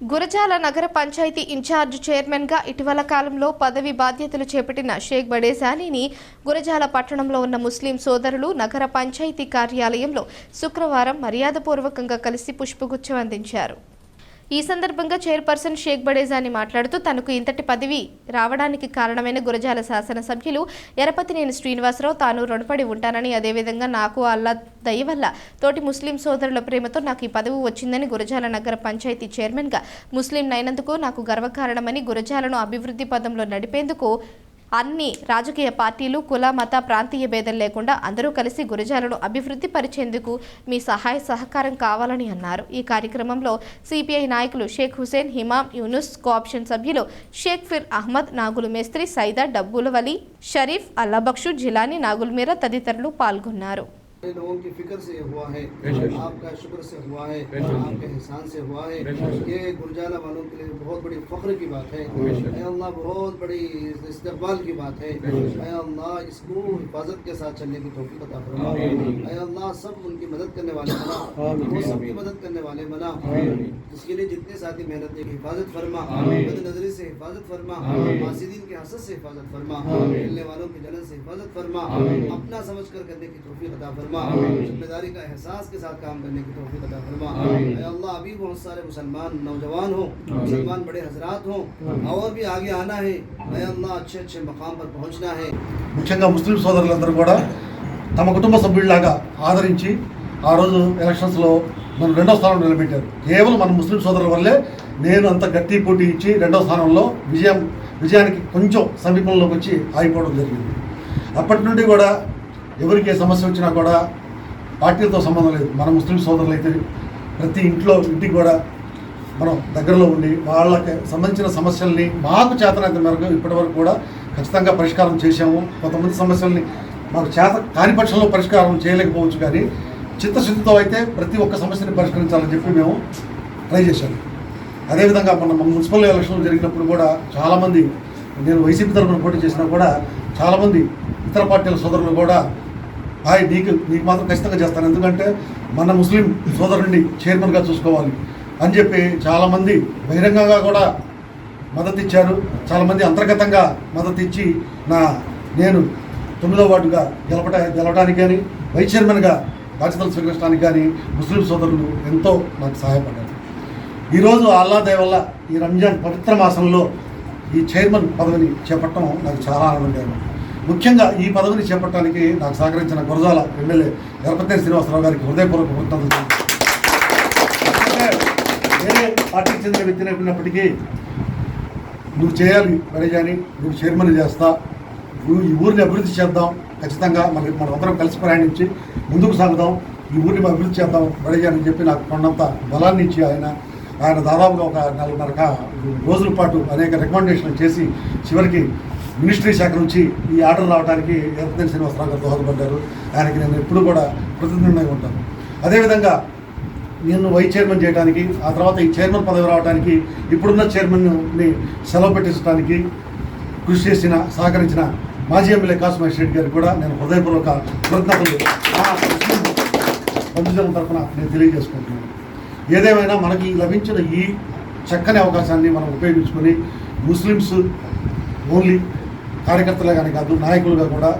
గురజాల నగర పంచాయతీ ఇన్ఛార్జ్ చైర్మన్గా ఇటీవల కాలంలో పదవి బాధ్యతలు చేపట్టిన షేక్ బడేసాలీని గురజాల పట్టణంలో ఉన్న ముస్లిం సోదరులు నగర పంచాయతీ కార్యాలయంలో శుక్రవారం మర్యాదపూర్వకంగా కలిసి పుష్పగుచ్చం అందించారు. ఈ సందర్భంగా చైర్పర్సన్ షేక్ బడేజాని మాట్లాడుతూ తనకు ఇంతటి పదవి రావడానికి కారణమైన గురజాల శాసనసభ్యులు ఎరపతినేని శ్రీనివాసరావు తాను రుణపడి ఉంటానని అదేవిధంగా నాకు అల్లా దయ వల్ల తోటి ముస్లిం సోదరుల ప్రేమతో నాకు ఈ పదవి వచ్చిందని గురజాల నగర పంచాయతీ చైర్మన్గా ముస్లిం నైనందుకు నాకు గర్వకారణమని గురజాలను అభివృద్ధి పదంలో నడిపేందుకు అన్ని రాజకీయ పార్టీలు కుల మత ప్రాంతీయ భేదం లేకుండా అందరూ కలిసి గురజాలను అభివృద్ధి పరిచేందుకు మీ సహాయ సహకారం కావాలని అన్నారు. ఈ కార్యక్రమంలో సిపిఐ నాయకులు షేక్ హుసేన్ హిమాం యూనుస్ కోఆప్షన్ సభ్యులు షేక్ ఫిర్ అహ్మద్ నాగులు మేస్త్రి సైదా డబ్బుల వలి షరీఫ్ అల్లాబక్షు జిలాని నాగుల్మీర తదితరులు పాల్గొన్నారు. لوگوں کی فکر سے ہوا ہے آپ کا شکر سے ہوا ہے آپ کے احسان سے ہوا ہے۔ یہ گرجالہ والوں کے لیے بہت بڑی فخر کی بات ہے۔ اے اللہ بہت بڑی استقبال کی بات ہے۔ اے اللہ اس کو حفاظت کے ساتھ چلنے کی توفیق عطا فرما۔ اے اللہ سب ان کی مدد کرنے والے بنا۔ وہ سب کی مدد کرنے والے بنا۔ اس کے لیے جتنے ساتھی محنت کی حفاظت فرما۔ بد نظری سے حفاظت فرما۔ ماسدین کے حسد سے حفاظت فرما۔ ملنے والوں کی جلد سے حفاظت فرما۔ اپنا سمجھ کر کرنے کی توفیق عطا فرما۔ करने की तौफीक अता फरमा आमीन। जिम्मेदारी का एहसास के साथ काम करने की तौफीक अता फरमा आमीन। ऐ अल्लाह अभी बहुत सारे मुसलमान नौजवान हो आमीन। मुसलमान बड़े हजरात हो आमीन। और भी आगे आना है ऐ अल्लाह अच्छे अच्छे मकाम पर पहुंचना है ముఖ్యంగా ముస్లిం సోదరులందరూ కూడా తమ కుటుంబ సభ్యుల్లాగా ఆదరించి ఆ రోజు ఎలక్షన్స్లో నన్ను రెండో స్థానంలో నిలబెట్టారు కేవలం మన ముస్లిం సోదరుల వల్లే నేను అంత గట్టి పోటీ ఇచ్చి రెండో స్థానంలో విజయం విజయానికి కొంచెం సమీపంలోకి వచ్చి ఆగిపోవడం జరిగింది అప్పటి నుండి కూడా ఎవరికి ఏ సమస్య వచ్చినా కూడా పార్టీలతో సంబంధం లేదు. మన ముస్లిం సోదరులు అయితే ప్రతి ఇంట్లో ఇంటికి కూడా మనం దగ్గరలో ఉండి వాళ్ళకి సంబంధించిన సమస్యల్ని మాకు చేతనైతే మేరకు ఇప్పటివరకు కూడా ఖచ్చితంగా పరిష్కారం చేశాము. కొంతమంది సమస్యల్ని మాకు చేత కాని పక్షంలో పరిష్కారం చేయలేకపోవచ్చు కానీ చిత్తశుద్ధితో అయితే ప్రతి ఒక్క సమస్యని పరిష్కరించాలని చెప్పి మేము ట్రై చేశాము అదేవిధంగా మన మున్సిపల్ ఎలక్షన్లు జరిగినప్పుడు కూడా చాలామంది నేను వైసీపీ తరఫున పోటీ చేసినా కూడా చాలామంది ఇతర పార్టీల సోదరులు కూడా హాయ్ నీకు నీకు మాత్రం ఖచ్చితంగా చేస్తాను. ఎందుకంటే మన ముస్లిం సోదరుడిని చైర్మన్గా చూసుకోవాలి అని చెప్పి చాలామంది బహిరంగంగా కూడా మద్దతు ఇచ్చారు. చాలామంది అంతర్గతంగా మద్దతు ఇచ్చి నా నేను తొమ్మిదో వార్డుగా గెలపట గెలవడానికి కానీ వైస్ చైర్మన్గా బాధ్యతలు స్వీకరించడానికి కానీ ముస్లిం సోదరులు ఎంతో నాకు సహాయపడ్డారు. ఈరోజు అల్లాదే వల్ల ఈ రంజాన్ పవిత్ర మాసంలో ఈ చైర్మన్ పదవిని చేపట్టడం నాకు చాలా ఆనందంగా ముఖ్యంగా ఈ పదవిని చేపట్టడానికి నాకు సహకరించిన గురజాల ఎమ్మెల్యే గణపతి శ్రీనివాసరావు గారికి హృదయపూర్వక కృతజ్ఞతలు వేరే పార్టీకి చెందిన వ్యక్తి అయినప్పటికీ నువ్వు చేయాలి పనిజాని నువ్వు చైర్మన్ చేస్తా నువ్వు ఈ ఊరిని అభివృద్ధి చేద్దాం ఖచ్చితంగా మన మనం అందరం కలిసి ప్రయాణించి ముందుకు సాగుదాం ఈ ఊరిని అభివృద్ధి చేద్దాం పనిజాని చెప్పి నాకు కొండంత బలాన్ని ఇచ్చి ఆయన ఆయన దాదాపుగా ఒక నెలన్నర రోజుల పాటు అనేక రికమెండేషన్లు చేసి చివరికి మినిస్ట్రీ శాఖ నుంచి ఈ ఆర్డర్ రావడానికి ఎర్పతి శ్రీనివాసరావు గారు దోహదపడ్డారు. ఆయనకి నేను ఎప్పుడు కూడా కృతజ్ఞుడై ఉంటాను. అదేవిధంగా నేను వైస్ చైర్మన్ చేయడానికి ఆ తర్వాత ఈ చైర్మన్ పదవి రావడానికి ఇప్పుడున్న చైర్మన్ని సెలవు పెట్టించడానికి కృషి చేసిన సహకరించిన మాజీ ఎమ్మెల్యే కాసు మహేష్ రెడ్డి గారికి కూడా నేను హృదయపూర్వక కృతజ్ఞతలు. మా బంధుజనం తరఫున నేను తెలియజేసుకుంటున్నాను. ఏదేమైనా మనకి లభించిన ఈ చక్కని అవకాశాన్ని మనం ఉపయోగించుకొని ముస్లిమ్స్ ఓన్లీ కార్యకర్తలుగానే కాదు నాయకులుగా కూడా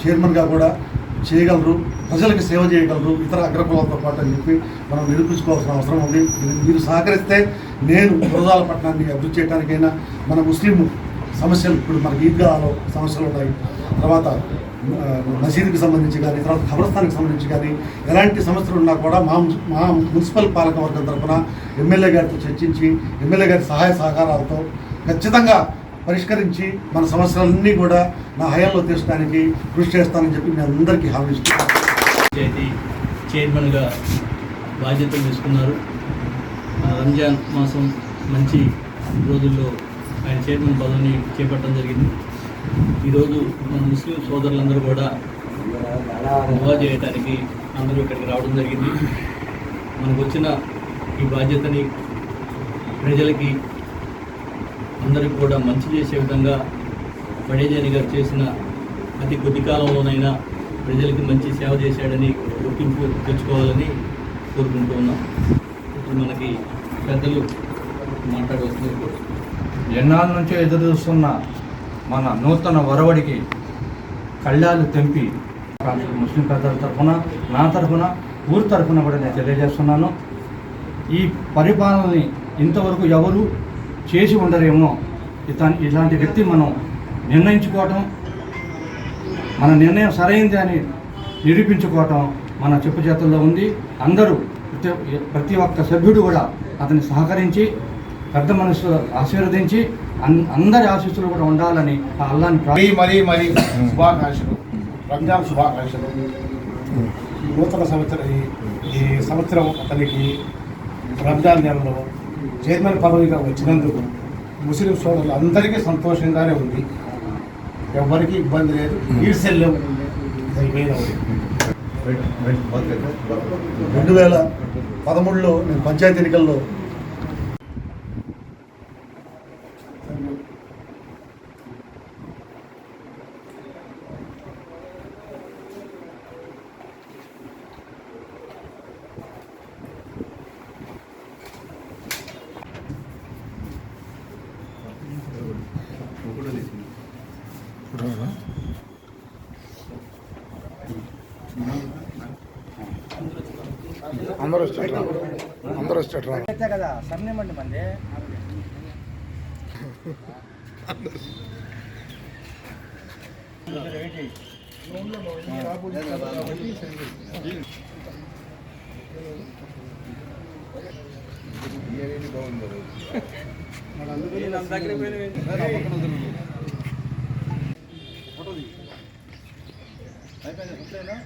చైర్మన్గా కూడా చేయగలరు ప్రజలకు సేవ చేయగలరు ఇతర అగ్రకులాలతో పాటు అని చెప్పి మనం నిరూపించుకోవాల్సిన అవసరం ఉంది. మీరు- సహకరిస్తే నేను గురజాల పట్టణాన్ని అభివృద్ధి చేయడానికైనా మన ముస్లిం సమస్యలు ఇప్పుడు మనకి ఈద్గాలో సమస్యలు ఉన్నాయి. తర్వాత మసీదుకి సంబంధించి కానీ తర్వాత ఖబరస్థానికి సంబంధించి కానీ ఎలాంటి సమస్యలు ఉన్నా కూడా మా మా మున్సిపల్ పాలక వర్గం తరఫున ఎమ్మెల్యే గారితో చర్చించి ఎమ్మెల్యే గారి సహాయ సహకారాలతో ఖచ్చితంగా పరిష్కరించి మన సమస్యలన్నీ కూడా నా హయాంలో తీర్చడానికి కృషి చేస్తానని చెప్పి మీ అందరికీ హామీ ఇస్తున్నాను. పంచాయతీ చైర్మన్గా బాధ్యతలు తీసుకున్నారు. ఆ రంజాన్ మాసం మంచి రోజుల్లో ఆయన చైర్మన్ పదవిని చేపట్టడం జరిగింది. ఈరోజు మన ముస్లిం సోదరులందరూ కూడా దువా చేయడానికి అందరూ ఇక్కడికి రావడం జరిగింది. మనకు వచ్చిన ఈ బాధ్యతని ప్రజలకి అందరికి కూడా మంచి చేసే విధంగా పడేజాని గారు చేసిన అతి కొద్ది కాలంలోనైనా ప్రజలకి మంచి సేవ చేశాడని గుర్తింపు తెచ్చుకోవాలని కోరుకుంటూ ఉన్నాం. ఇప్పుడు మనకి పెద్దలు మాట్లాడవచ్చు ఎన్నాళ్ళ నుంచో ఎదురు చూస్తున్న మన నూతన వరవడికి కళ్ళాలు తెంపి ముస్లిం పెద్దల తరఫున నా తరఫున ఊరి తరఫున కూడా నేను తెలియజేస్తున్నాను. ఈ పరిపాలనని ఇంతవరకు ఎవరు చేసి ఉండరేమో ఇతని ఇలాంటి వ్యక్తి మనం నిర్ణయించుకోవటం మన నిర్ణయం సరైంది అని నిరూపించుకోవటం మన చెప్పు చేతుల్లో ఉంది. అందరూ ప్రతి ప్రతి ఒక్క సభ్యుడు కూడా అతన్ని సహకరించి పెద్ద మనసు ఆశీర్వదించి అన్- అందరి ఆశీస్సులు కూడా ఉండాలని ఆ అల్లాని మరీ మరీ మరీ శుభాకాంక్షలు. రంజాన్ శుభాకాంక్షలు. నూతన సంవత్సరం ఈ సంవత్సరం అతనికి రంజాన్ నెలలో చైర్మన్ పదవిగా వచ్చినందుకు ముస్లిం సోదరులు అందరికీ సంతోషంగానే ఉంది. ఎవరికి ఇబ్బంది లేదు. ఈడ్సెల్లేవు రెండు వేల పదమూడులో నేను పంచాయతీ ఎన్నికల్లో అందరూ వచ్చారు అందరూ వచ్చారు కదా సర్నేమండి మంది బాగుంది ಅಷ್ಟೇನಾ